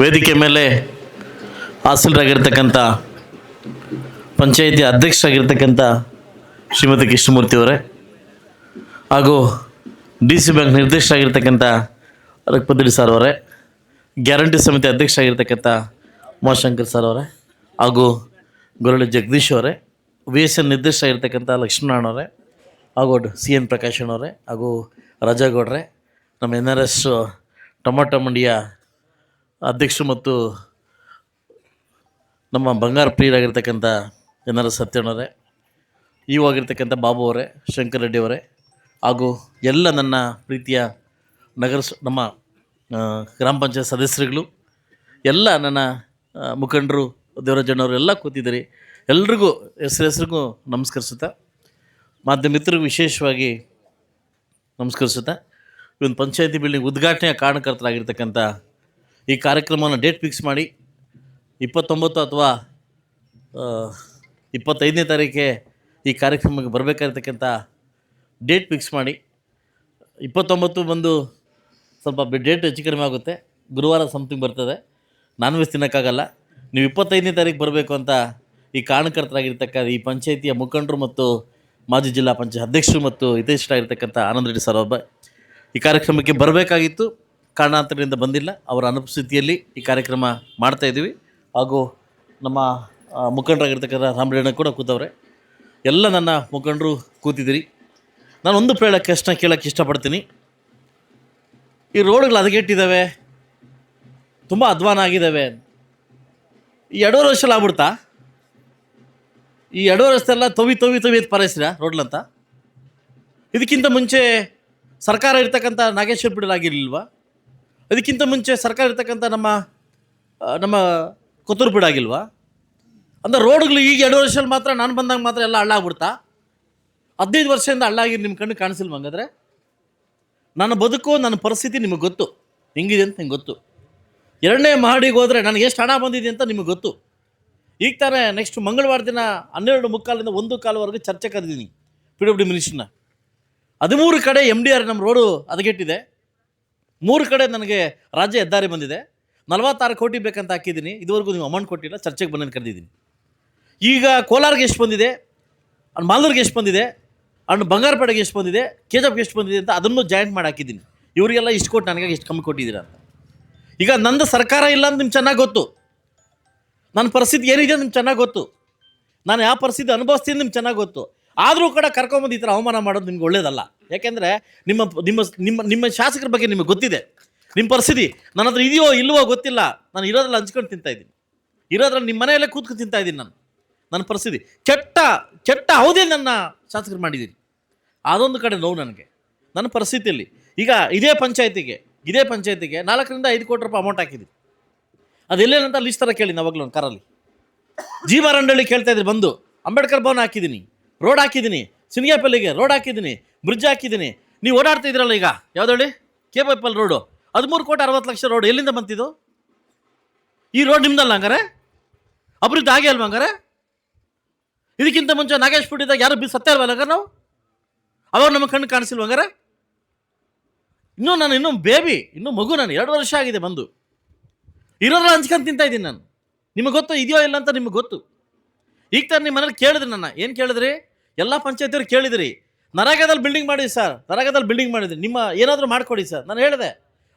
ವೇದಿಕೆ ಮೇಲೆ ಹಾಸನರಾಗಿರ್ತಕ್ಕಂಥ ಪಂಚಾಯಿತಿ ಅಧ್ಯಕ್ಷರಾಗಿರ್ತಕ್ಕಂಥ ಶ್ರೀಮತಿ ಕೃಷ್ಣಮೂರ್ತಿ ಅವರೇ ಹಾಗೂ ಡಿ ಸಿ ಬ್ಯಾಂಕ್ ನಿರ್ದೇಶಕರಾಗಿರ್ತಕ್ಕಂಥ ರಘುಪತಿ ಸರ್ ಅವರೇ, ಗ್ಯಾರಂಟಿ ಸಮಿತಿ ಅಧ್ಯಕ್ಷರಾಗಿರ್ತಕ್ಕಂಥ ಉಮಾಶಂಕರ್ ಸರ್ ಅವರೇ ಹಾಗೂ ಗೊರಳಿ ಜಗದೀಶ್ ಅವರೇ, ವಿ ಎಸ್ ಎನ್ ನಿರ್ದೇಶಕರಾಗಿರ್ತಕ್ಕಂಥ ಲಕ್ಷ್ಮೀನಾರಾಯಣ ಅವರೇ ಹಾಗೂ ಸಿ ಎನ್ ಪ್ರಕಾಶ್ ಅವರೇ ಹಾಗೂ ರಾಜಾಗೌಡ್ರೆ, ನಮ್ಮ ಎನ್ ಆರ್ ಎಸ್ ಟೊಮಾಟೊ ಮಂಡಿಯ ಅಧ್ಯಕ್ಷರು ಮತ್ತು ನಮ್ಮ ಬಂಗಾರ ಪ್ರಿಯರಾಗಿರ್ತಕ್ಕಂಥ ಎನ್ ಆರ್ ಎಸ್ ಸತ್ಯಣ್ಣವರೇ ಇವು ಆಗಿರ್ತಕ್ಕಂಥ ಬಾಬು ಅವರೇ, ಶಂಕರ್ ರೆಡ್ಡಿ ಅವರೇ, ಹಾಗೂ ಎಲ್ಲ ನನ್ನ ಪ್ರೀತಿಯ ನಗರ ನಮ್ಮ ಗ್ರಾಮ ಪಂಚಾಯತ್ ಸದಸ್ಯರುಗಳು, ಎಲ್ಲ ನನ್ನ ಮುಖಂಡರು, ದೇವರಾಜಣ್ಣವರು ಎಲ್ಲ ಕೂತಿದ್ದೀರಿ. ಎಲ್ರಿಗೂ, ಹೆಸರು ಹೆಸರಿಗೂ ನಮಸ್ಕರಿಸುತ್ತಾ ಮಾಧ್ಯಮ ಮಿತ್ರರಿಗೆ ವಿಶೇಷವಾಗಿ ನಮಸ್ಕರಿಸುತ್ತಾ, ಇವನು ಪಂಚಾಯತಿ ಬಿಲ್ಡಿಂಗ್ ಉದ್ಘಾಟನೆಯ ಕಾರಣಕರ್ತರಾಗಿರ್ತಕ್ಕಂಥ ಈ ಕಾರ್ಯಕ್ರಮವನ್ನು ಡೇಟ್ ಫಿಕ್ಸ್ ಮಾಡಿ ಇಪ್ಪತ್ತೊಂಬತ್ತು ಅಥವಾ ಇಪ್ಪತ್ತೈದನೇ ತಾರೀಕೆ ಈ ಕಾರ್ಯಕ್ರಮಕ್ಕೆ ಬರಬೇಕಾಗಿರ್ತಕ್ಕಂಥ ಡೇಟ್ ಫಿಕ್ಸ್ ಮಾಡಿ ಇಪ್ಪತ್ತೊಂಬತ್ತು ಬಂದು ಸ್ವಲ್ಪ ಡೇಟ್ ಹೆಚ್ಚು ಕಡಿಮೆ ಆಗುತ್ತೆ. ಗುರುವಾರ ಸಮಥಿಂಗ್ ಬರ್ತದೆ. ನಾನ್ ವೆಜ್ ತಿನ್ನೋಕ್ಕಾಗಲ್ಲ. ನೀವು ಇಪ್ಪತ್ತೈದನೇ ತಾರೀಕು ಬರಬೇಕು ಅಂತ ಈ ಕಾರಣಕರ್ತರಾಗಿರ್ತಕ್ಕ ಈ ಪಂಚಾಯಿತಿಯ ಮುಖಂಡರು ಮತ್ತು ಮಾಜಿ ಜಿಲ್ಲಾ ಪಂಚಾಯತ್ ಅಧ್ಯಕ್ಷರು ಮತ್ತು ಹಿತೈಷರಾಗಿರ್ತಕ್ಕಂಥ ಆನಂದ್ ರೆಡ್ಡಿ ಸರ್ ಒಬ್ಬ ಈ ಕಾರ್ಯಕ್ರಮಕ್ಕೆ ಬರಬೇಕಾಗಿತ್ತು. ಕಾರಣಾಂತರದಿಂದ ಬಂದಿಲ್ಲ. ಅವರ ಅನುಪಸ್ಥಿತಿಯಲ್ಲಿ ಈ ಕಾರ್ಯಕ್ರಮ ಮಾಡ್ತಾ ಇದ್ದೀವಿ. ಹಾಗೂ ನಮ್ಮ ಮುಖಂಡರಾಗಿರ್ತಕ್ಕಂಥ ರಾಮರೇಣ ಕೂಡ ಕೂತವ್ರೆ. ಎಲ್ಲ ನನ್ನ ಮುಖಂಡರು ಕೂತಿದ್ದೀರಿ. ನಾನು ಒಂದು ಪ್ರೇಳ ಕಷ್ಟ ಕೇಳೋಕ್ಕೆ ಇಷ್ಟಪಡ್ತೀನಿ. ಈ ರೋಡ್ಗಳು ಹದಗೆಟ್ಟಿದ್ದಾವೆ. ತುಂಬ ಅಧ್ವಾನ ಆಗಿದ್ದಾವೆ. ಈ ಎರಡೂವರೆ ವರ್ಷ ಆಗ್ಬಿಡ್ತಾ? ಈ ಎರಡೂವರೆ ಎಲ್ಲ ತೊವಿ ತೊವಿ ತೊವಿ ಎತ್ತು ಪಾರೈಸ್ರ ರೋಡ್ಲಂತ? ಇದಕ್ಕಿಂತ ಮುಂಚೆ ಸರ್ಕಾರ ಇರ್ತಕ್ಕಂಥ ನಾಗೇಶ್ವರ ಬಿಡಲಾಗಿರ್ಲಿಲ್ವಾ? ಅದಕ್ಕಿಂತ ಮುಂಚೆ ಸರ್ಕಾರ ಇರ್ತಕ್ಕಂಥ ನಮ್ಮ ನಮ್ಮ ಕೊತ್ತೂರು ಬಿಡಾಗಿಲ್ವಾ ಅಂದ್ರೆ ರೋಡ್ಗಳು ಈಗ ಎರಡು ವರ್ಷದಲ್ಲಿ ಮಾತ್ರ ನಾನು ಬಂದಾಗ ಮಾತ್ರ ಎಲ್ಲ ಹಳ್ಳಾಗ್ಬಿಡ್ತಾ. ಹದಿನೈದು ವರ್ಷದಿಂದ ಹಳ್ಳಾಗಿ ನಿಮ್ಮ ಕಣ್ಣು ಕಾಣಿಸಿಲ್ವ ಹಂಗಾದ್ರೆ? ನನ್ನ ಬದುಕು, ನನ್ನ ಪರಿಸ್ಥಿತಿ ನಿಮಗೆ ಗೊತ್ತು. ಹೆಂಗಿದೆ ಅಂತ ನಿಮ್ಗೆ ಗೊತ್ತು. ಎರಡನೇ ಮಹಡಿಗೆ ಹೋದರೆ ನನಗೆ ಎಷ್ಟು ಹಣ ಬಂದಿದೆ ಅಂತ ನಿಮಗೆ ಗೊತ್ತು. ಈಗ ತಾನೇ ನೆಕ್ಸ್ಟ್ ಮಂಗಳವಾರ ದಿನ ಹನ್ನೆರಡು ಮುಕ್ಕಾಲಿಂದ ಒಂದು ಕಾಲವರೆಗೂ ಚರ್ಚೆ ಕರೆದಿದ್ದೀನಿ ಪಿ ಡಬ್ಲ್ಯೂ ಡಿ ಮಿನಿಸ್ಟ್ರನ್ನ. ಹದಿಮೂರು ಕಡೆ ಎಂ ಡಿ ಆರ್ ನಮ್ಮ ರೋಡು ಹದಗೆಟ್ಟಿದೆ. ಮೂರು ಕಡೆ ನನಗೆ ರಾಜ್ಯ ಹೆದ್ದಾರಿ ಬಂದಿದೆ. ನಲವತ್ತಾರು ಕೋಟಿ ಬೇಕಂತ ಹಾಕಿದ್ದೀನಿ. ಇದುವರೆಗೂ ನೀವು ಅಮೌಂಟ್ ಕೊಟ್ಟಿಲ್ಲ. ಚರ್ಚೆಗೆ ಬಂದು ಕರೆದಿದ್ದೀನಿ. ಈಗ ಕೋಲಾರ್ಗೆ ಎಷ್ಟು ಬಂದಿದೆ? ಅಂಡ್ ಮಾಲೂರಿಗೆ ಎಷ್ಟು ಬಂದಿದೆ? ಅಂಡ್ ಬಂಗಾರಪೇಟೆಗೆ ಎಷ್ಟು ಬಂದಿದೆ? ಕೆ ಜಿ ಎಷ್ಟು ಬಂದಿದೆ ಅಂತ ಅದನ್ನು ಜಾಯಿಂಟ್ ಮಾಡಿ ಹಾಕಿದ್ದೀನಿ. ಇವರಿಗೆಲ್ಲ ಇಷ್ಟು ಕೊಟ್ಟು ನನಗೆ ಇಷ್ಟು ಕಮ್ಮಿ ಕೊಟ್ಟಿದ್ದೀರಾ ಅಂತ. ಈಗ ನಂದು ಸರ್ಕಾರ ಇಲ್ಲ ಅಂತ ನಿಮ್ಗೆ ಚೆನ್ನಾಗಿ ಗೊತ್ತು. ನನ್ನ ಪರಿಸ್ಥಿತಿ ಏನಿದೆ ನಿಮ್ಗೆ ಚೆನ್ನಾಗಿ ಗೊತ್ತು. ನಾನು ಯಾವ ಪರಿಸ್ಥಿತಿ ಅನುಭವಿಸ್ತೀನಿ ನಿಮ್ಗೆ ಚೆನ್ನಾಗಿ ಗೊತ್ತು. ಆದರೂ ಕೂಡ ಕರ್ಕೊಂಬಂದು ಈ ಥರ ಅವಮಾನ ಮಾಡೋದು ನಿಮ್ಗೆ ಒಳ್ಳೇದಲ್ಲ. ಯಾಕೆಂದರೆ ನಿಮ್ಮ ನಿಮ್ಮ ನಿಮ್ಮ ನಿಮ್ಮ ಶಾಸಕರ ಬಗ್ಗೆ ನಿಮಗೆ ಗೊತ್ತಿದೆ. ನಿಮ್ಮ ಪರಿಸ್ಥಿತಿ, ನನ್ನ ಹತ್ರ ಇದೆಯೋ ಇಲ್ಲವೋ ಗೊತ್ತಿಲ್ಲ. ನಾನು ಇರೋದ್ರಲ್ಲಿ ಹಂಚ್ಕೊಂಡು ತಿಂತಾ ಇದ್ದೀನಿ. ಇರೋದ್ರಲ್ಲಿ ನಿಮ್ಮ ಮನೆಯಲ್ಲೇ ಕೂತ್ಕೊಂಡು ತಿಂತಾ ಇದ್ದೀನಿ ನಾನು. ನನ್ನ ಪರಿಸ್ಥಿತಿ. ಕೆಟ್ಟ ಕೆಟ್ಟ ಹೌದೇ ನನ್ನ ಶಾಸಕರು ಮಾಡಿದ್ದೀನಿ ಅದೊಂದು ಕಡೆ ನೋವು ನನಗೆ. ನನ್ನ ಪರಿಸ್ಥಿತಿಯಲ್ಲಿ, ಈಗ ಇದೇ ಪಂಚಾಯತಿಗೆ ಇದೇ ಪಂಚಾಯತಿಗೆ ನಾಲ್ಕರಿಂದ ಐದು ಕೋಟಿ ರೂಪಾಯಿ ಅಮೌಂಟ್ ಹಾಕಿದ್ದೀನಿ ಅದೆಲ್ಲೇನಂತ ಲಿಸ್ಟ್ ಥರ ಕೇಳಿ ನಾವಾಗಲೂ ಒಂದು ಕಾರಲ್ಲಿ. ಜೀವರಂಡಳ್ಳಿ ಕೇಳ್ತಾ ಇದ್ರಿ ಬಂದು ಅಂಬೇಡ್ಕರ್ ಭವನ ಹಾಕಿದ್ದೀನಿ ರೋಡ್ ಹಾಕಿದ್ದೀನಿ ಸಿನಿಗಾಪಲ್ಲಿಗೆ ರೋಡ್ ಹಾಕಿದ್ದೀನಿ ಬ್ರಿಡ್ಜ್ ಹಾಕಿದ್ದೀನಿ. ನೀವು ಓಡಾಡ್ತಾ ಇದ್ರಲ್ಲ ಈಗ, ಯಾವ್ದು ಹೇಳಿ? ಕೆ ಪೈಪಲ್ ರೋಡು ಹದಿಮೂರು ಕೋಟಿ ಅರವತ್ತು ಲಕ್ಷ ರೋಡ್ ಎಲ್ಲಿಂದ ಬಂತಿದ್ದು ಈ ರೋಡ್ ನಿಮ್ದಲ್ಲ ಹಂಗಾರೆ? ಅಭಿವೃದ್ಧಿ ಆಗೇ ಅಲ್ವಾ ಹಂಗಾರೆ? ಇದಕ್ಕಿಂತ ಮುಂಚೆ ನಾಗೇಶ್ ಪುಟ್ಟಿದಾಗ ಯಾರು ಬಿ ಸತ್ಯ ಅಲ್ವಾ ಹಂಗಾರೆ ನಾವು? ಅವಾಗ ನಮ್ಮ ಕಣ್ಣು ಕಾಣಿಸಿಲ್ವ ಹಂಗಾರೆ? ಇನ್ನೂ ನಾನು, ಇನ್ನೂ ಬೇಬಿ ಇನ್ನೂ ಮಗು ನಾನು ಎರಡು ವರ್ಷ ಆಗಿದೆ ಬಂದು. ಇರೋದ್ರ ಹಂಚ್ಕೊಂಡು ತಿಂತಾ ಇದ್ದೀನಿ ನಾನು. ನಿಮಗೆ ಗೊತ್ತು ಇದೆಯೋ ಇಲ್ಲ ಅಂತ ನಿಮಗೆ ಗೊತ್ತು. ಈಗ ತಾನು ನಿಮ್ಮ ಮನೇಲಿ ಕೇಳಿದ್ರಿ ನನ್ನ. ಏನು ಕೇಳಿದ್ರಿ? ಎಲ್ಲ ಪಂಚಾಯತಿಯವ್ರು ಕೇಳಿದ್ರಿ, ನರಗದಲ್ಲಿ ಬಿಲ್ಡಿಂಗ್ ಮಾಡಿ ಸರ್ ನರಗದಲ್ಲಿ ಬಿಲ್ಡಿಂಗ್ ಮಾಡಿದ್ರಿ, ನಿಮ್ಮ ಏನಾದರೂ ಮಾಡಿಕೊಡಿ ಸರ್ ನಾನು ಹೇಳಿದೆ,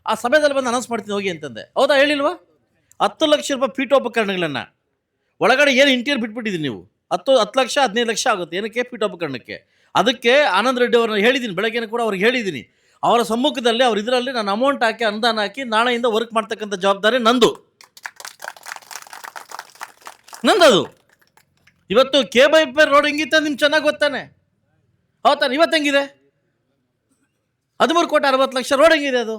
ಆ ಸಭೆದಲ್ಲಿ ಬಂದು ಅನೌನ್ಸ್ ಮಾಡ್ತೀನಿ ಹೋಗಿ ಅಂತಂದೆ. ಹೌದಾ ಹೇಳಿಲ್ವಾ? ಹತ್ತು ಲಕ್ಷ ರೂಪಾಯಿ ಪೀಠೋಪಕರಣಗಳನ್ನು ಒಳಗಡೆ ಏನು ಇಂಟೀರಿಯರ್ ಬಿಟ್ಬಿಟ್ಟಿದ್ದೀನಿ ನೀವು? ಹತ್ತು ಹತ್ತು ಲಕ್ಷ, ಹದಿನೈದು ಲಕ್ಷ ಆಗುತ್ತೆ, ಏನಕ್ಕೆ ಪೀಠೋಪಕರಣಕ್ಕೆ ಅದಕ್ಕೆ ಆನಂದ್ ರೆಡ್ಡಿ ಅವ್ರನ್ನ ಹೇಳಿದ್ದೀನಿ ಬೆಳಗ್ಗೆ ಕೂಡ ಅವ್ರಿಗೆ ಹೇಳಿದ್ದೀನಿ. ಅವರ ಸಮ್ಮುಖದಲ್ಲಿ ಅವ್ರ ಇದರಲ್ಲಿ ನಾನು ಅಮೌಂಟ್ ಹಾಕಿ, ಅನುದಾನ ಹಾಕಿ, ನಾಳೆಯಿಂದ ವರ್ಕ್ ಮಾಡ್ತಕ್ಕಂಥ ಜವಾಬ್ದಾರಿ ನಂದು. ನಂದದು. ಇವತ್ತು ಕೆ ಬೈ ಪಿ ರೋಡ್ ಹೆಂಗಿತ್ತ ನಿಮ್ಗೆ ಚೆನ್ನಾಗಿ ಗೊತ್ತಾನೆ? ಹೌದಾನೆ ಇವತ್ತು ಹೆಂಗಿದೆ? ಹದಿಮೂರು ಕೋಟಿ ಅರವತ್ತು ಲಕ್ಷ ರೋಡ್ ಹೆಂಗಿದೆ ಅದು?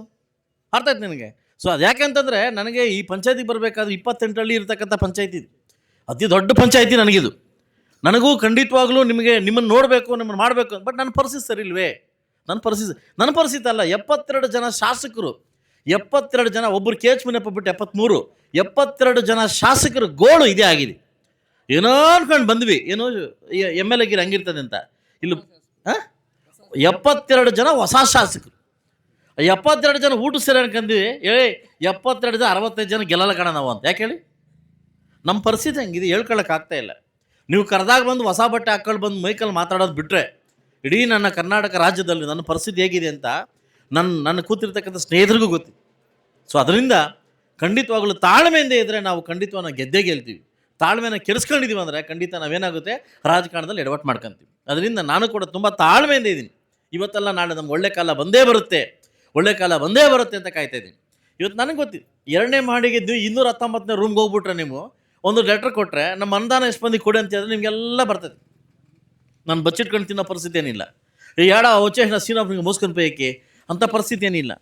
ಅರ್ಥ ಆಯ್ತು ನಿನಗೆ? ಸೊ ಅದು ಯಾಕೆಂತಂದರೆ ನನಗೆ ಈ ಪಂಚಾಯತಿಗೆ ಬರಬೇಕಾದ್ರೆ ಇಪ್ಪತ್ತೆಂಟರಲ್ಲಿ ಇರ್ತಕ್ಕಂಥ ಪಂಚಾಯತಿ ಇದು. ಅತಿ ದೊಡ್ಡ ಪಂಚಾಯತಿ ನನಗಿದು. ನನಗೂ ಖಂಡಿತವಾಗ್ಲೂ ನಿಮಗೆ ನಿಮ್ಮನ್ನು ನೋಡಬೇಕು, ನಿಮ್ಮನ್ನು ಮಾಡಬೇಕು ಬಟ್ ನನ್ನ ಪರಿಸ್ಥಿತಿ ಸರಿ ಇಲ್ವೇ? ನನ್ನ ಪರಿಸ್ಥಿತಿ ನನ್ನ ಪರಿಸ್ಥಿತಿ ಅಲ್ಲ. ಎಪ್ಪತ್ತೆರಡು ಜನ ಶಾಸಕರು, ಎಪ್ಪತ್ತೆರಡು ಜನ ಒಬ್ಬರು ಕೆ ಎಚ್ ಮುನಿಯಪ್ಪ ಬಿಟ್ಟು ಎಪ್ಪತ್ತ್ಮೂರು, ಎಪ್ಪತ್ತೆರಡು ಜನ ಶಾಸಕರು ಗೋಳು ಇದೇ ಆಗಿದೆ. ಏನೋ ಅನ್ಕೊಂಡು ಬಂದ್ವಿ. ಏನೋ ಎಂ ಎಲ್ ಎಗಿರಿ ಹಂಗಿರ್ತದೆ ಅಂತ. ಇಲ್ಲಿ, ಹಾಂ? ಎಪ್ಪತ್ತೆರಡು ಜನ ಹೊಸ ಶಾಸಕರು. ಎಪ್ಪತ್ತೆರಡು ಜನ ಊಟ ಸೇರಿ ಅನ್ಕಂದ್ವಿ ಏ, ಎಪ್ಪತ್ತೆರಡು ಜನ ಅರವತ್ತೈದು ಜನ ಗೆಲ್ಲಲ್ಲ ಕಣ ನಾವು ಅಂತ. ಯಾಕೆ ಹೇಳಿ? ನಮ್ಮ ಪರಿಸ್ಥಿತಿ ಹಂಗಿದೆ ಹೇಳ್ಕೊಳಕ್ಕೆ ಆಗ್ತಾ ಇಲ್ಲ. ನೀವು ಕರೆದಾಗ ಬಂದು ಹೊಸ ಬಟ್ಟೆ ಹಾಕೊಂಡು ಬಂದು ಮೈಕಲ್ಲಿ ಮಾತಾಡೋದು ಬಿಟ್ಟರೆ ಇಡೀ ನನ್ನ ಕರ್ನಾಟಕ ರಾಜ್ಯದಲ್ಲಿ ನನ್ನ ಪರಿಸ್ಥಿತಿ ಹೇಗಿದೆ ಅಂತ ನನ್ನ ನನ್ನ ಕೂತಿರ್ತಕ್ಕಂಥ ಸ್ನೇಹಿತರಿಗೂ ಗೊತ್ತು ಸೊ ಅದರಿಂದ ಖಂಡಿತವಾಗಲೂ ತಾಳ್ಮೆಯಿಂದ ಇದ್ದರೆ ನಾವು ಖಂಡಿತವಾಗಿ ಗೆದ್ದೇ ಗೆಲ್ತೀವಿ. ತಾಳ್ಮೆನ ಕೆಡಿಸ್ಕೊಂಡಿದ್ದೀವಿ ಅಂದರೆ ಖಂಡಿತ ನಾವೇನಾಗುತ್ತೆ? ರಾಜಕಾರಣದಲ್ಲಿ ಎಡವಟ್ಟು ಮಾಡ್ಕೊತೀವಿ. ಅದರಿಂದ ನಾನು ಕೂಡ ತುಂಬ ತಾಳ್ಮೆಯಿಂದ ಇದ್ದೀನಿ ಇವತ್ತೆಲ್ಲ ನಾಳೆ ನಮ್ಗೆ ಒಳ್ಳೆ ಕಾಲ ಬಂದೇ ಬರುತ್ತೆ. ಒಳ್ಳೆ ಕಾಲ ಬಂದೇ ಬರುತ್ತೆ ಅಂತ ಕಾಯ್ತಾ ಇದ್ದೀನಿ ಇವತ್ತು ನನಗೆ ಗೊತ್ತಿದೆ, ಎರಡನೇ ಮಾಡಿಗೆ ನೀವು ಇನ್ನೂರ ಹತ್ತೊಂಬತ್ತನೇ ರೂಮ್ಗೆ ಹೋಗ್ಬಿಟ್ರೆ ನೀವು ಒಂದು ಲೆಟ್ರ್ ಕೊಟ್ಟರೆ ನಮ್ಮ ಅನುದಾನ ಎಷ್ಟು ಮಂದಿ ಕೊಡಿ ಅಂತ ಹೇಳಿದ್ರೆ ನಿಮಗೆಲ್ಲ ಬರ್ತದೆ. ನಾನು ಬಚ್ಚಿಟ್ಕೊಂಡು ತಿನ್ನೋ ಪರಿಸ್ಥಿತಿ ಏನಿಲ್ಲ. ಯಾಡ ಹೊಚ್ಚೆ ಸೀನಪ್ಪಿಗೆ ಮೋಸ್ಕೊಂಡು ಪೈಕಿ ಅಂಥ ಪರಿಸ್ಥಿತಿ ಏನಿಲ್ಲ.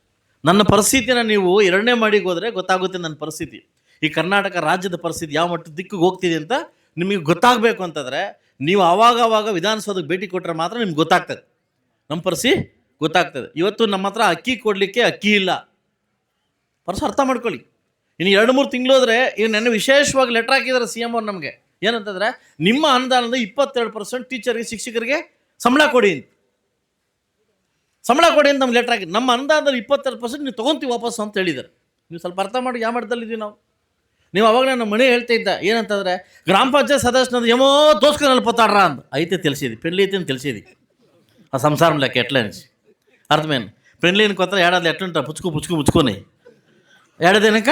ನನ್ನ ಪರಿಸ್ಥಿತಿನ ನೀವು ಎರಡನೇ ಮಾಡಿಗೆ ಹೋದರೆ ಗೊತ್ತಾಗುತ್ತೆ ನನ್ನ ಪರಿಸ್ಥಿತಿ. ಈ ಕರ್ನಾಟಕ ರಾಜ್ಯದ ಪರಿಸ್ಥಿತಿ ಯಾವ ಮಟ್ಟದ ದಿಕ್ಕಿಗೆ ಹೋಗ್ತಿದೆ ಅಂತ ನಿಮಗೆ ಗೊತ್ತಾಗಬೇಕು ಅಂತಂದರೆ ನೀವು ಆವಾಗ ಆವಾಗ ವಿಧಾನಸೌಧಕ್ಕೆ ಭೇಟಿ ಕೊಟ್ಟರೆ ಮಾತ್ರ ನಿಮ್ಗೆ ಗೊತ್ತಾಗ್ತದೆ. ನಮ್ಮ ಪರಿಸಿ ಗೊತ್ತಾಗ್ತದೆ. ಇವತ್ತು ನಮ್ಮ ಹತ್ರ ಅಕ್ಕಿ ಕೊಡಲಿಕ್ಕೆ ಅಕ್ಕಿ ಇಲ್ಲ. ಪರಸ ಅರ್ಥ ಮಾಡ್ಕೊಳ್ಳಿ. ಇನ್ನು ಎರಡು ಮೂರು ತಿಂಗಳು ಹೋದರೆ ಈಗ ನೆನ್ನೆ ವಿಶೇಷವಾಗಿ ಲೆಟ್ರ್ ಹಾಕಿದ್ದಾರೆ ಸಿ ಎಂ ಅವ್ರು ನಮಗೆ. ಏನಂತಂದರೆ ನಿಮ್ಮ ಅನುದಾನದ ಇಪ್ಪತ್ತೆರಡು ಪರ್ಸೆಂಟ್ ಟೀಚರ್ಗೆ ಶಿಕ್ಷಕರಿಗೆ ಸಂಬಳ ಕೊಡಿ ಅಂತ. ಸಂಬಳ ಕೊಡಿ ಅಂತ ನಮ್ಗೆ ಲೆಟ್ರ್ ಹಾಕಿ ನಮ್ಮ ಅನುದಾನದಲ್ಲಿ ಇಪ್ಪತ್ತೆರಡು ಪರ್ಸೆಂಟ್ ನೀವು ತೊಗೊಂತೀವಿ ವಾಪಸ್ ಅಂತ ಹೇಳಿದ್ದಾರೆ. ನೀವು ಸ್ವಲ್ಪ ಅರ್ಥ ಮಾಡಿ ಯಾವ ಮಟ್ಟದಲ್ಲಿದ್ದೀವಿ ನಾವು. ನೀವು ಅವಾಗ ನನ್ನ ಮನೆ ಹೇಳ್ತಾ ಇದ್ದ, ಏನಂತಂದರೆ, ಗ್ರಾಮ ಪಂಚಾಯತ್ ಸದಸ್ಯನದು ಏಮೋ ದೋಸ್ಕೊಂಡು ನಲ್ಪತ್ತಾಡ್ರ ಅಂತ ಐತೆ ತಿಳಿಸಿದಿ ಪೆಂಡ್ಲಿ ಐತೆ ಅಂತ ತಿಳಿಸಿದಿ. ಆ ಸಂಸಾರ ಲೆಕ್ಕ ಎಟ್ಲ ಅನಿಸಿ ಅರ್ಥಮೇನು ಪೆಂಡ್ಲಿನ ಕೊತ್ತರ ಏಡಾದ ಎಟ್ಟುಂಟ ಪುಚ್ಕು ಪುಚ್ಕು ಮುಚ್ಕೋನಿ ಎರಡದೇನಕ್ಕ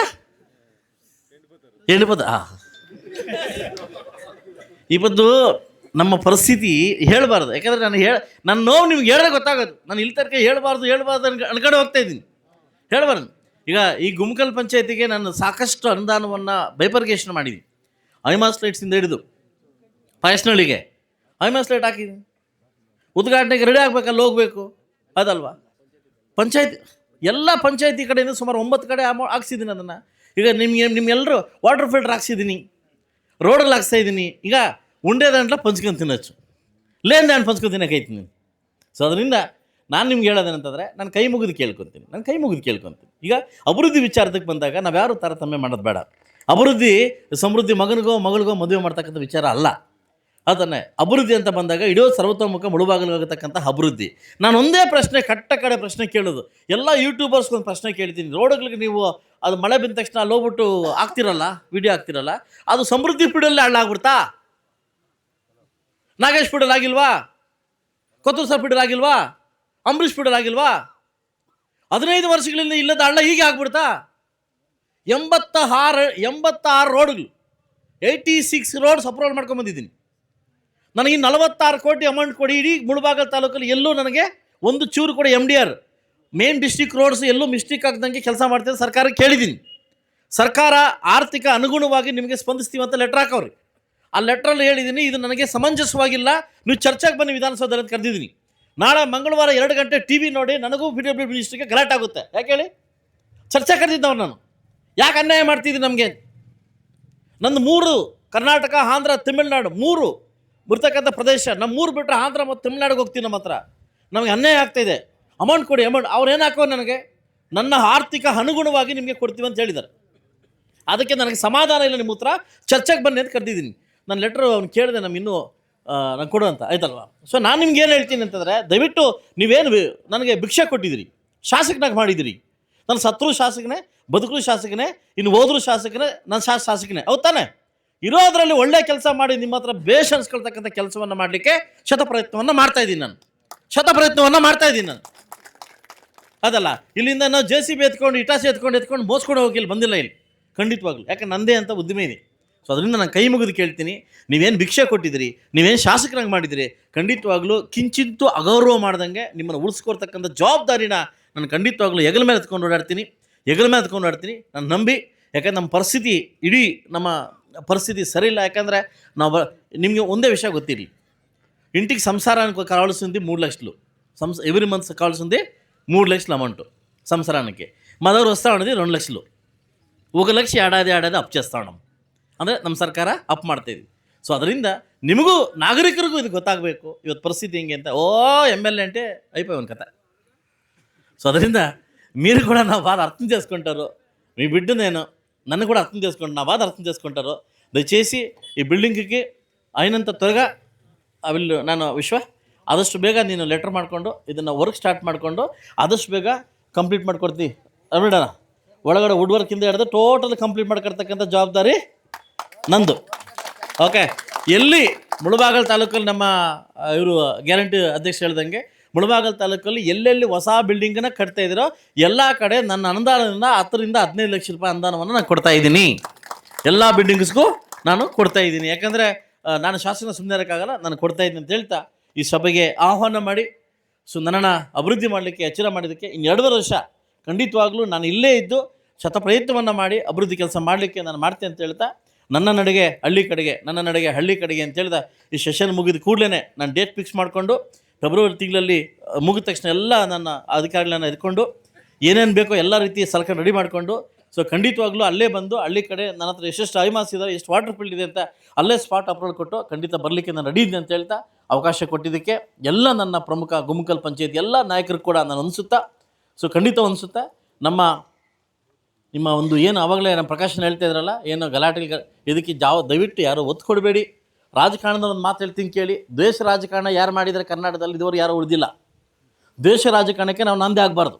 ಎಂಡು ಪದ ಆ. ಇವತ್ತು ನಮ್ಮ ಪರಿಸ್ಥಿತಿ ಹೇಳಬಾರ್ದು. ಯಾಕಂದರೆ ನಾನು ಹೇಳ ನನ್ನ ನೋವು ನಿಮ್ಗೆ ಹೇಳಿದ್ರೆ ಗೊತ್ತಾಗೋದು. ನಾನು ಇಲ್ಲಿ ತನಕ ಹೇಳ್ಬಾರ್ದು ಹೇಳ್ಬಾರ್ದು ಅನ್ಕ ಅನ್ಕಡೆ ಹೋಗ್ತಾ ಇದ್ದೀನಿ. ಹೇಳ್ಬಾರ್ದು. ಈಗ ಈ ಗುಮ್ಕಲ್ ಪಂಚಾಯತಿಗೆ ನಾನು ಸಾಕಷ್ಟು ಅನುದಾನವನ್ನು ಬೈಪರ್ಗೇಷನ್ ಮಾಡಿದ್ದೀನಿ ಲೈಟ್ಸಿಂದ ಹಿಡಿದು ಪಾಯಸ್ನಳ್ಳಿಗೆ. ಐಮಾಸ್ ಲೈಟ್ ಹಾಕಿದ್ದೀನಿ ಉದ್ಘಾಟನೆಗೆ ರೆಡಿ ಆಗಬೇಕಲ್ಲ, ಹೋಗಬೇಕು. ಅದಲ್ವಾ? ಪಂಚಾಯತಿ, ಎಲ್ಲ ಪಂಚಾಯತಿ ಕಡೆಯಿಂದ ಸುಮಾರು ಒಂಬತ್ತು ಕಡೆ ಹಾಕ್ಸಿದ್ದೀನಿ ಅದನ್ನು. ಈಗ ನಿಮಗೆ ನಿಮ್ಮೆಲ್ಲರೂ ವಾಟರ್ ಫಿಲ್ಟರ್ ಹಾಕ್ಸಿದ್ದೀನಿ ರೋಡಲ್ಲಿ ಹಾಕ್ಸ್ತಾ ಇದ್ದೀನಿ ಈಗ ಉಂಡೆದಂಟ್ಲ ಪಂಚ್ಕೊಂಡು ತಿನ್ನಚ್ಚು ಲೇನ್ ದಾಂಡ್ ಪಂಚ್ಕೊಂಡು ನೀನು ಸೊ ಅದರಿಂದ ನಾನು ನಿಮ್ಗೆ ಹೇಳೋದೇನಂತಂದರೆ ನಾನು ಕೈ ಮುಗಿದು ಕೇಳ್ಕೊತೀನಿ. ನಾನು ಕೈ ಮುಗಿದು ಕೇಳ್ಕೊತೀನಿ. ಈಗ ಅಭಿವೃದ್ಧಿ ವಿಚಾರದಕ್ಕೆ ಬಂದಾಗ ನಾವು ಯಾರು ತಾರತಮ್ಯ ಮಾಡೋದು ಬೇಡ. ಅಭಿವೃದ್ಧಿ, ಸಮೃದ್ಧಿ ಮಗನಿಗೋ ಮಗಳಿಗೋ ಮದುವೆ ಮಾಡ್ತಕ್ಕಂಥ ವಿಚಾರ ಅಲ್ಲ. ಅದನ್ನೇ, ಅಭಿವೃದ್ಧಿ ಅಂತ ಬಂದಾಗ ಇಡೀ ಸರ್ವತೋಮುಖ ಮುಳುಬಾಗಲಾಗತಕ್ಕಂಥ ಅಭಿವೃದ್ಧಿ. ನಾನು ಒಂದೇ ಪ್ರಶ್ನೆ, ಕಟ್ಟ ಕಡೆ ಪ್ರಶ್ನೆ ಕೇಳೋದು. ಎಲ್ಲ ಯೂಟ್ಯೂಬರ್ಸ್ಗೊಂದು ಪ್ರಶ್ನೆ ಕೇಳ್ತೀನಿ. ರೋಡ್ಗಳಿಗೆ ನೀವು ಅದು ಮಳೆ ಬಿದ್ದ ತಕ್ಷಣ ಅಲ್ಲಿ ಹೋಗ್ಬಿಟ್ಟು ಆಗ್ತಿರಲ್ಲ ವಿಡಿಯೋ ಆಗ್ತಿರಲ್ಲ ಅದು ಸಮೃದ್ಧಿ ಪೀಡಲ್ಲಿ ಹಳ್ಳಾಗ್ಬಿಡ್ತಾ ನಾಗೇಶ್ ಪೀಡಲ್ ಆಗಿಲ್ವಾ? ಕೊತ್ತೂರು ಸರ್ ಪೀಡಲ್ ಆಗಿಲ್ವಾ? ಅಂಬರೀಷ್ ಪೀಡಲ್ ಆಗಿಲ್ವಾ? ಹದಿನೈದು ವರ್ಷಗಳಿಂದ ಇಲ್ಲದ ಹಳ್ಳ ಹೀಗೆ ಆಗ್ಬಿಡ್ತಾ? ಎಂಬತ್ತ ಆರು ಎಂಬತ್ತಾರು ರೋಡ್ಗಳು ಏಯ್ಟಿ ಸಿಕ್ಸ್ ರೋಡ್ಸ್ ಅಪ್ರೂವಲ್ ಮಾಡ್ಕೊಂಬಂದಿದ್ದೀನಿ ನನಗೆ ನಲವತ್ತಾರು ಕೋಟಿ ಅಮೌಂಟ್ ಕೊಡಿ, ಇಡೀ ಮುಳಬಾಗಲ್ ತಾಲೂಕಲ್ಲಿ ಎಲ್ಲೂ ನನಗೆ ಒಂದು ಚೂರು ಕೂಡ M D R main district roads ಎಲ್ಲೂ ಮಿಸ್ಟೇಕ್ ಆಗ್ದಂಗೆ ಕೆಲಸ ಮಾಡ್ತೀನಿ ಸರ್ಕಾರಕ್ಕೆ ಕೇಳಿದ್ದೀನಿ. ಸರ್ಕಾರ ಆರ್ಥಿಕ ಅನುಗುಣವಾಗಿ ನಿಮಗೆ ಸ್ಪಂದಿಸ್ತೀವಿ ಅಂತ ಲೆಟ್ರ್ ಹಾಕವ್ರಿ. ಆ ಲೆಟ್ರಲ್ಲಿ ಹೇಳಿದ್ದೀನಿ, ಇದು ನನಗೆ ಸಮಂಜಸವಾಗಿಲ್ಲ. ನೀವು ಚರ್ಚೆಗೆ ಬನ್ನಿ ವಿಧಾನಸೌಧದಲ್ಲಿ ಕರೆದಿದ್ದೀನಿ. ನಾಳೆ ಮಂಗಳವಾರ ಎರಡು ಗಂಟೆ ಟಿ ವಿ ನೋಡಿ ನನಗೂ ಬಿ ಡಬ್ಲ್ಯೂ ಮಿನಿಸ್ಟ್ರಿಗೆ ಗಲಾಟೆ ಆಗುತ್ತೆ. ಯಾಕೆ ಹೇಳಿ? ಚರ್ಚೆ ಕರೆದಿದ್ದವ್ರು ನಾನು. ಯಾಕೆ ಅನ್ಯಾಯ ಮಾಡ್ತಿದ್ದೀನಿ ನಮಗೆ? ನಂದು ಮೂರು ಕರ್ನಾಟಕ, ಆಂಧ್ರ, ತಮಿಳ್ನಾಡು, ಮೂರು ಬರ್ತಕ್ಕಂಥ ಪ್ರದೇಶ. ನಮ್ಮ ಮೂರು ಬಿಟ್ಟರೆ ಆಂಧ್ರ ಮತ್ತು ತಮಿಳ್ನಾಡಿಗೆ ಹೋಗ್ತೀವಿ ನಮ್ಮ ಹತ್ರ. ನಮಗೆ ಅನ್ಯಾಯ ಆಗ್ತಾಯಿದೆ ಅಮೌಂಟ್ ಕೊಡಿ ಅಮೌಂಟ್ ಅವ್ರು ಏನು ಹಾಕೋ ನನಗೆ? ನನ್ನ ಆರ್ಥಿಕ ಅನುಗುಣವಾಗಿ ನಿಮಗೆ ಕೊಡ್ತೀವಿ ಅಂತ ಹೇಳಿದ್ದಾರೆ. ಅದಕ್ಕೆ ನನಗೆ ಸಮಾಧಾನ ಇಲ್ಲ ನಿಮ್ಮ ಹತ್ರ. ಚರ್ಚೆಗೆ ಬನ್ನಿ ಅಂತ ಕರೆದಿದ್ದೀನಿ. ನಾನು ಲೆಟ್ರು ಅವ್ನು ಕೇಳಿದೆ ನಮ್ಮ ಇನ್ನೂ ನಾನು ಕೊಡು ಅಂತ. ಆಯ್ತಲ್ವಾ? ಸೊ ನಾನು ನಿಮ್ಗೆ ಏನು ಹೇಳ್ತೀನಿ ಅಂತಂದರೆ, ದಯವಿಟ್ಟು ನೀವೇನು ನನಗೆ ಭಿಕ್ಷೆ ಕೊಟ್ಟಿದ್ದೀರಿ, ಶಾಸಕನಾಗ ಮಾಡಿದಿರಿ ನನ್ನ ಸತ್ರು ಶಾಸಕನೇ ಬದುಕಲು ಶಾಸಕನೇ, ಇನ್ನು ಹೋದ್ರು ಶಾಸಕನೇ ನನ್ನ ಶಾಸ ಶಾಸಕನೇ. ಹೌದು ತಾನೆ? ಇರೋದ್ರಲ್ಲಿ ಒಳ್ಳೆ ಕೆಲಸ ಮಾಡಿ ನಿಮ್ಮ ಹತ್ರ ಬೇಷ್ ಅನ್ಸ್ಕೊಳ್ತಕ್ಕಂಥ ಕೆಲಸವನ್ನು ಮಾಡಲಿಕ್ಕೆ ಶತ ಪ್ರಯತ್ನವನ್ನು ಮಾಡ್ತಾ ಇದ್ದೀನಿ ನಾನು. ಶತ ಪ್ರಯತ್ನವನ್ನು ಮಾಡ್ತಾ ಇದ್ದೀನಿ ನಾನು. ಅದಲ್ಲ, ಇಲ್ಲಿಂದ ನಾವು ಜೆ ಸಿ ಬಿ ಎತ್ಕೊಂಡು, ಇಟಾಸಿ ಎತ್ಕೊಂಡು ಎತ್ಕೊಂಡು ಮೋಸ್ಕೊಂಡು ಇಲ್ಲಿ ಬಂದಿಲ್ಲ ಇಲ್ಲಿ. ಖಂಡಿತವಾಗ್ಲು. ಯಾಕೆ ನಂದೇ ಅಂತ ಉದ್ದಿಮೆ ಇದೆ. ಸೊ ಅದರಿಂದ ನಾನು ಕೈ ಮುಗಿದು ಕೇಳ್ತೀನಿ ನೀವೇನು ಭಿಕ್ಷೆ ಕೊಟ್ಟಿದ್ದೀರಿ ನೀವೇನು ಶಾಸಕರಾಗಿ ಮಾಡಿದಿರಿ ಖಂಡಿತವಾಗ್ಲೂ ಕಿಂಚಿಂತೂ ಅಗೌರವ ಮಾಡ್ದಂಗೆ ನಿಮ್ಮನ್ನು ಉಳಿಸ್ಕೊಡ್ತಕ್ಕಂಥ ಜವಾಬ್ದಾರಿನ ನಾನು ಖಂಡಿತವಾಗ್ಲೂ ಹೆಗಲ ಮೇಲೆ ಎತ್ಕೊಂಡು ಓಡಾಡ್ತೀನಿ ಹೆಗಲ ಮೇಲೆ ಎತ್ಕೊಂಡು ಓಡಾಡ್ತೀನಿ ನಾನು ನಂಬಿ ಯಾಕಂದ್ರೆ ನಮ್ಮ ಪರಿಸ್ಥಿತಿ ಇಡೀ ನಮ್ಮ ಪರಿಸ್ಥಿತಿ ಸರಿ ಇಲ್ಲ ಯಾಕಂದರೆ ನಾವು ನಿಮಗೆ ಒಂದೇ ವಿಷಯ ಗೊತ್ತಿರಲಿ ఇంటికి సంసారానికి కావాల్సింది మూడు లక్షలు సంస్ ఎవ్రీ మంత్ కావాల్సింది మూడు లక్షల అమౌంట్ సంవత్సరానికి మా దగ్గర వస్తా ఉన్నది రెండు లక్షలు ఒక ಲಕ್ಷ ಏಡಾದಿ ಏಡಾದಿ ಅಪ್ చేస్తా ఉన్నాం ಅಂದರೆ ನಮ್ಮ ಸರ್ಕಾರ ಅಪ್ ಮಾಡ್ತಾಯಿದ್ವಿ ಸೊ ಅದರಿಂದ ನಿಮಗೂ ನಾಗರಿಕರಿಗೂ ಇದು ಗೊತ್ತಾಗಬೇಕು ಇವತ್ತು ಪರಿಸ್ಥಿತಿ ಹೆಂಗೆ ಅಂತ ಓ ఎమ్ ఎల్ అంటే అయిపోయి ಒಂದು కథ సో ಅದರಿಂದ మీరు కూడా నా బాధ అర్థం చేసుకుంటారు మీ బిడ్డ నేను నన్ను కూడా అర్థం చేసుకుంటారు నా బాధ అర్థం చేసుకుంటారు దయచేసి ఈ బిల్డింగ్కి అయినంత త్వరగా ಅವಿಲ್ ನಾನು ವಿಶ್ವ ಆದಷ್ಟು ಬೇಗ ನೀನು ಲೆಟರ್ ಮಾಡಿಕೊಂಡು ಇದನ್ನು ವರ್ಕ್ ಸ್ಟಾರ್ಟ್ ಮಾಡಿಕೊಂಡು ಆದಷ್ಟು ಬೇಗ ಕಂಪ್ಲೀಟ್ ಮಾಡಿಕೊಡ್ತೀವಿ ಅಲ್ಬಿಡಣ ಒಳಗಡೆ ವುಡ್ ವರ್ಕಿಂದ ಹಿಡಿದು ಟೋಟಲ್ ಕಂಪ್ಲೀಟ್ ಮಾಡ್ಕೊಡ್ತಕ್ಕಂಥ ಜವಾಬ್ದಾರಿ ನಂದು. ಓಕೆ ಎಲ್ಲಿ? ಮುಳಬಾಗಲ್ ತಾಲೂಕಲ್ಲಿ ನಮ್ಮ ಇವರು ಗ್ಯಾರಂಟಿ ಅಧ್ಯಕ್ಷ ಹೇಳ್ದಂಗೆ, ಮುಳಬಾಗಲ್ ತಾಲೂಕಲ್ಲಿ ಎಲ್ಲೆಲ್ಲಿ ಹೊಸ ಬಿಲ್ಡಿಂಗನ್ನು ಕಟ್ತಾ ಇದ್ದೀರೋ, ಎಲ್ಲ ಕಡೆ ನನ್ನ ಅನುದಾನದಿಂದ ಹತ್ತರಿಂದ ಹದಿನೈದು ಲಕ್ಷ ರೂಪಾಯಿ ಅನುದಾನವನ್ನು ನಾನು ಕೊಡ್ತಾ ಇದ್ದೀನಿ. ಎಲ್ಲ ಬಿಲ್ಡಿಂಗ್ಸ್ಗೂ ನಾನು ಕೊಡ್ತಾ ಇದ್ದೀನಿ. ಯಾಕಂದರೆ ನಾನು ಶಾಸನ ಸುಮ್ಮನೆ ಇರೋಕ್ಕಾಗಲ್ಲ, ನಾನು ಕೊಡ್ತಾ ಇದ್ದೀನಿ ಅಂತ ಹೇಳ್ತಾ ಈ ಸಭೆಗೆ ಆಹ್ವಾನ ಮಾಡಿ, ಸೊ ನನ್ನನ್ನು ಅಭಿವೃದ್ಧಿ ಮಾಡಲಿಕ್ಕೆ, ಎಚ್ಚರ ಮಾಡಿದ್ದಕ್ಕೆ ಇನ್ನು ಎರಡೂವರೆ ವರ್ಷ ಖಂಡಿತವಾಗ್ಲೂ ನಾನು ಇಲ್ಲೇ ಇದ್ದು, ಶತಪ್ರಯತ್ನವನ್ನು ಮಾಡಿ ಅಭಿವೃದ್ಧಿ ಕೆಲಸ ಮಾಡಲಿಕ್ಕೆ ನಾನು ಮಾಡ್ತೇನೆ ಅಂತ ಹೇಳ್ತಾ ನನ್ನ ನಡೆಗೆ, ಹಳ್ಳಿ ಕಡೆಗೆ, ನನ್ನ ನಡೆಗೆ, ಹಳ್ಳಿ ಕಡೆಗೆ ಅಂತ ಹೇಳಿದ ಈ ಸೆಷನ್ ಮುಗಿದ ಕೂಡಲೇ ನಾನು ಡೇಟ್ ಫಿಕ್ಸ್ ಮಾಡಿಕೊಂಡು ಫೆಬ್ರವರಿ ತಿಂಗಳಲ್ಲಿ ಮುಗಿದ ತಕ್ಷಣ ಎಲ್ಲ ನನ್ನ ಅಧಿಕಾರಿಗಳನ್ನ ಎದ್ಕೊಂಡು ಏನೇನು ಬೇಕೋ ಎಲ್ಲ ರೀತಿಯ ಸಲಕ ರೆಡಿ ಮಾಡಿಕೊಂಡು ಸೊ ಖಂಡಿತವಾಗ್ಲೂ ಅಲ್ಲೇ ಬಂದು ಹಳ್ಳಿ ಕಡೆ ನನ್ನ ಹತ್ರ ಎಷ್ಟೆಷ್ಟು ಐಮಾಸ್ ಇದ್ದಾರೆ ಎಷ್ಟು ವಾಟರ್ ಫೀಲ್ಡ್ ಇದೆ ಅಂತ ಅಲ್ಲೇ ಸ್ಪಾಟ್ ಅಪ್ರೋಡ್ ಕೊಟ್ಟು ಖಂಡಿತ ಬರಲಿಕ್ಕೆ ನಾನು ರೆಡಿ ಇದ್ದೆ ಅಂತ ಹೇಳ್ತಾ ಅವಕಾಶ ಕೊಟ್ಟಿದ್ದಕ್ಕೆ ಎಲ್ಲ ನನ್ನ ಪ್ರಮುಖ ಗುಮ್ಕಲ್ ಪಂಚಾಯತ್, ಎಲ್ಲ ನಾಯಕರು ಕೂಡ ನಾನು ಅನಿಸುತ್ತಾ ಸೊ ಖಂಡಿತ ಅನಿಸುತ್ತೆ ನಮ್ಮ ನಿಮ್ಮ ಒಂದು ಏನು ಆವಾಗಲೇ ನಮ್ಮ ಪ್ರಕಾಶನ ಹೇಳ್ತಾ ಇದ್ರಲ್ಲ, ಏನು ಗಲಾಟೆ ಇದಕ್ಕೆ ಜಾವ ದಯವಿಟ್ಟು ಯಾರು ಒತ್ತು ಕೊಡಬೇಡಿ. ರಾಜಕಾರಣದ ಒಂದು ಮಾತು ಹೇಳ್ತೀನಿ ಕೇಳಿ. ದ್ವೇಷ ರಾಜಕಾರಣ ಯಾರು ಮಾಡಿದರೆ ಕರ್ನಾಟಕದಲ್ಲಿ ಇದುವರೆಗೆ ಯಾರು ಉಳಿದಿಲ್ಲ. ದೇಶ ರಾಜಕಾರಣಕ್ಕೆ ನಾವು ನಂದೇ ಆಗಬಾರ್ದು.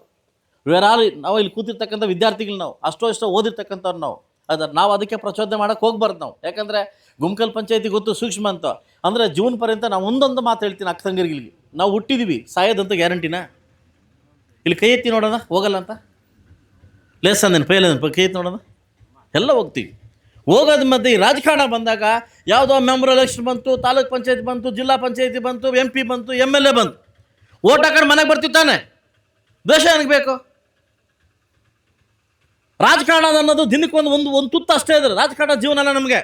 ಬೇರಾರು ನಾವು ಇಲ್ಲಿ ಕೂತಿರ್ತಕ್ಕಂಥ ವಿದ್ಯಾರ್ಥಿಗಳು ನಾವು. ಅಷ್ಟೋ ಇಷ್ಟೋ ಓದಿರ್ತಕ್ಕಂಥವ್ರು ನಾವು. ಅದ ನಾವು ಅದಕ್ಕೆ ಪ್ರಚೋದನೆ ಮಾಡೋಕೆ ಹೋಗ್ಬಾರ್ದು ನಾವು. ಯಾಕಂದರೆ ಗುಮ್ಕಲ್ ಪಂಚಾಯತಿ ಗೊತ್ತು ಸೂಕ್ಷ್ಮ ಅಂತ. ಅಂದರೆ ಜೂನ್ ಪರ್ಯಂತ ನಾವು ಒಂದೊಂದು ಮಾತು ಹೇಳ್ತೀನಿ ಅಕ್ಕ ತಂಗಿರಿಗೆ ನಾವು ಹುಟ್ಟಿದೀವಿ. ಸಾಯೋದಂತ ಗ್ಯಾರಂಟಿನ ಇಲ್ಲಿ ಕೈ ಎತ್ತಿ ನೋಡೋಣ? ಹೋಗಲ್ಲ ಅಂತ? ಲೇಸನ್ ನೆನಪು ಪೈಲ ನೆನಪು ಪಕ್ಕ ನೋಡೋದು? ಎಲ್ಲ ಹೋಗ್ತೀವಿ. ಹೋಗೋದ ಮಧ್ಯೆ ಈ ರಾಜಕಾರಣ ಬಂದಾಗ ಯಾವುದೋ ಮೆಂಬರ್ ಎಲೆಕ್ಷನ್ ಬಂತು, ತಾಲೂಕ್ ಪಂಚಾಯತ್ ಬಂತು, ಜಿಲ್ಲಾ ಪಂಚಾಯತಿ ಬಂತು ಎಂ ಪಿ ಬಂತು ಎಂ ಎಲ್ ಎ ಬಂತು. ಓಟ್ ಹಾಕೊಂಡು ಮನೆಗೆ ಬರ್ತೀವಿ ತಾನೆ. ದೇಶ ನನಗೆ ಬೇಕು? ರಾಜಕಾರಣ ಅನ್ನೋದು ದಿನಕ್ಕೊಂದು ಒಂದು ಒಂದು ತುತ್ತು ಅಷ್ಟೇ ಇದ್ರೆ ರಾಜಕಾರಣ ಜೀವನ ನಮಗೆ.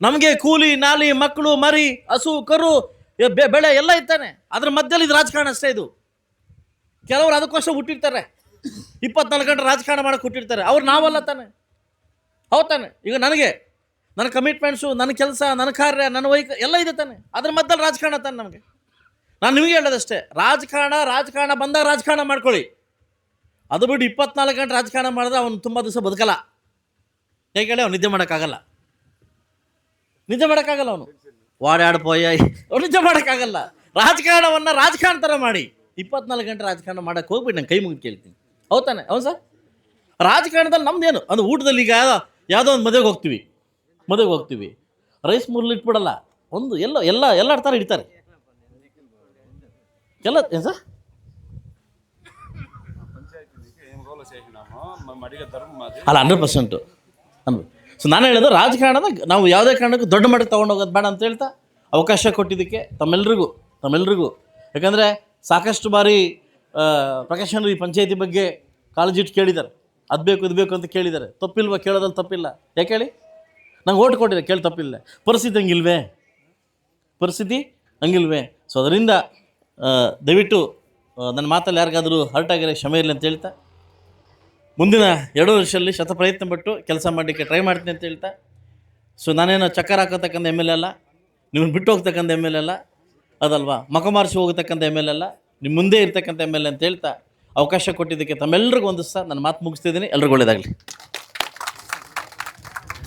ನಮಗೆ ಕೂಲಿ, ನಾಲಿ ಮಕ್ಕಳು ಮರಿ, ಹಸು, ಕರು ಬೆಳೆ ಎಲ್ಲ ಇರ್ತಾನೆ. ಅದ್ರ ಮಧ್ಯದಲ್ಲಿ ಇದು ರಾಜಕಾರಣ ಅಷ್ಟೇ ಇದು. ಕೆಲವರು ಅದಕ್ಕೋಸ್ಕರ ಹುಟ್ಟಿರ್ತಾರೆ. ಇಪ್ಪತ್ನಾಲ್ಕು ಗಂಟೆ ರಾಜಕಾರಣ ಮಾಡಕ್ಕೆ ಕೊಟ್ಟಿರ್ತಾರೆ. ಅವ್ರು ನಾವಲ್ಲ ತಾನೆ. ಹೌದ್ ತಾನೆ. ಈಗ ನನಗೆ, ನನ್ನ ಕಮಿಟ್ಮೆಂಟ್ಸು ನನ್ನ ಕೆಲಸ, ನನ್ನ ಕಾರ್ಯ, ನನ್ನ ವೈಕ, ಎಲ್ಲ ಇದೆ ತಾನೆ. ಅದ್ರ ಮಧ್ಯದಲ್ಲಿ ರಾಜಕಾರಣ ತಾನೆ ನಮಗೆ. ನಾನು ನಿಮಗೆ ಹೇಳೋದಷ್ಟೇ, ರಾಜಕಾರಣ ರಾಜಕಾರಣ ಬಂದಾಗ ರಾಜಕಾರಣ ಮಾಡ್ಕೊಳ್ಳಿ. ಅದು ಬಿಟ್ಟು ಇಪ್ಪತ್ನಾಲ್ಕು ಗಂಟೆ ರಾಜಕಾರಣ ಮಾಡಿದ್ರೆ ಅವನು ತುಂಬ ದಿವಸ ಬದುಕಲ್ಲ. ಹೇಗೆ ಹೇಳಿ ಅವ್ನು ನಿದ್ದೆ ಮಾಡೋಕ್ಕಾಗಲ್ಲ. ನಿದ್ದೆ ಮಾಡೋಕ್ಕಾಗಲ್ಲ ಅವನು. ವಾಡ್ಯಾಡ್ ಪೋಯ ಅವ್ನು ನಿದ್ದೆ ಮಾಡೋಕ್ಕಾಗಲ್ಲ. ರಾಜಕಾರಣವನ್ನು ರಾಜಕಾರಣ ಥರ ಮಾಡಿ. ಇಪ್ಪತ್ನಾಲ್ಕು ಗಂಟೆ ರಾಜಕಾರಣ ಮಾಡೋಕ್ಕೆ ಹೋಗ್ಬಿಟ್ಟು ನಾನು ಕೈ ಮುಗಿದು ಕೇಳ್ತೀನಿ. ಹೌದಾನೆ ಹೌದು ಸರ್. ರಾಜಕಾರಣದಲ್ಲಿ ನಮ್ದೇನು? ಅದು ಊಟದಲ್ಲಿ ಈಗ ಯಾವುದೋ ಒಂದು ಮದುವೆಗೆ ಹೋಗ್ತೀವಿ. ಮದುವೆಗೆ ಹೋಗ್ತೀವಿ. ರೈಸ್ ಮುರ್ಲಿ ಇಟ್ಬಿಡಲ್ಲ. ಒಂದು ಎಲ್ಲ ಎಲ್ಲ ಎಲ್ಲ ಥರ ಇಡ್ತಾರೆ. ಎಲ್ಲ ಏನು ಸರ್? ಅಲ್ಲ ಹಂಡ್ರೆಡ್ ಪರ್ಸೆಂಟು ಅಂದ್ರೆ ಸೊ ನಾನು ಹೇಳೋದು ರಾಜಕಾರಣದ ನಾವು ಯಾವುದೇ ಕಾರಣಕ್ಕೂ ದೊಡ್ಡ ಮಟ್ಟಕ್ಕೆ ತೊಗೊಂಡೋಗೋದು ಬೇಡ ಅಂತ ಹೇಳ್ತಾ ಅವಕಾಶ ಕೊಟ್ಟಿದ್ದಕ್ಕೆ ತಮ್ಮೆಲ್ರಿಗೂ ತಮ್ಮೆಲ್ರಿಗೂ. ಯಾಕಂದರೆ ಸಾಕಷ್ಟು ಬಾರಿ ಆ, ಪ್ರಕಾಶ್ ಅವರು ಈ ಪಂಚಾಯತಿ ಬಗ್ಗೆ ಕಾಳಜಿ ಇಟ್ಟು ಕೇಳಿದ್ದಾರೆ ಅದು ಬೇಕು ಇದು ಬೇಕು ಅಂತ ಕೇಳಿದ್ದಾರೆ ತಪ್ಪಿಲ್ವ ಕೇಳೋದಲ್ಲಿ ತಪ್ಪಿಲ್ಲ. ಯಾಕೆ ಹೇಳಿ? ನಂಗೆ ಓಟ್ ಕೊಟ್ಟಿದೆ ಕೇಳಿ ತಪ್ಪಿಲ್ಲ. ಪರಿಸ್ಥಿತಿ ಹಂಗಿಲ್ವೇ? ಪರಿಸ್ಥಿತಿ ಹಂಗಿಲ್ವೇ? ಸೊ ಅದರಿಂದ ದಯವಿಟ್ಟು ನನ್ನ ಮಾತಲ್ಲಿ ಯಾರಿಗಾದರೂ ಹರ್ಟ್ ಆಗಿರೋ ಕ್ಷಮೆ ಇರಲಿ ಅಂತ ಹೇಳ್ತಾ ಮುಂದಿನ ಎರಡು ವರ್ಷದಲ್ಲಿ ಶತ ಪ್ರಯತ್ನ ಪಟ್ಟು ಕೆಲಸ ಮಾಡಲಿಕ್ಕೆ ಟ್ರೈ ಮಾಡ್ತೀನಿ ಅಂತ ಹೇಳ್ತಾ ಸೊ ನಾನೇನು ಚಕ್ಕರ್ ಹಾಕೋತಕ್ಕಂಥ ಎಂ ಎಲ್ ಎ ಅಲ್ಲ ನಿಮ್ಮನ್ನು ಬಿಟ್ಟು ಹೋಗ್ತಕ್ಕಂಥ ಎಂ ಎಲ್ ಎ ಅಲ್ಲ ಅದಲ್ವಾ? ಮಕಮಾರಿಸಿ ಹೋಗತಕ್ಕಂಥ ಎಂ ಎಲ್ ಎ ಅಲ್ಲ ನಿಮ್ಮ ಮುಂದೆ ಇರ್ತಕ್ಕಂಥ ಎಂ ಎಲ್ ಎ ಅಂತ ಹೇಳ್ತಾ ಅವಕಾಶ ಕೊಟ್ಟಿದ್ದಕ್ಕೆ ತಮ್ಮೆಲ್ಲರಿಗೂ ಒಂದು ಸಹ ನನ್ನ ಮಾತು ಮುಗಿಸ್ತಿದ್ದೀನಿ. ಎಲ್ರಿಗೂ ಒಳ್ಳೆಯದಾಗಲಿ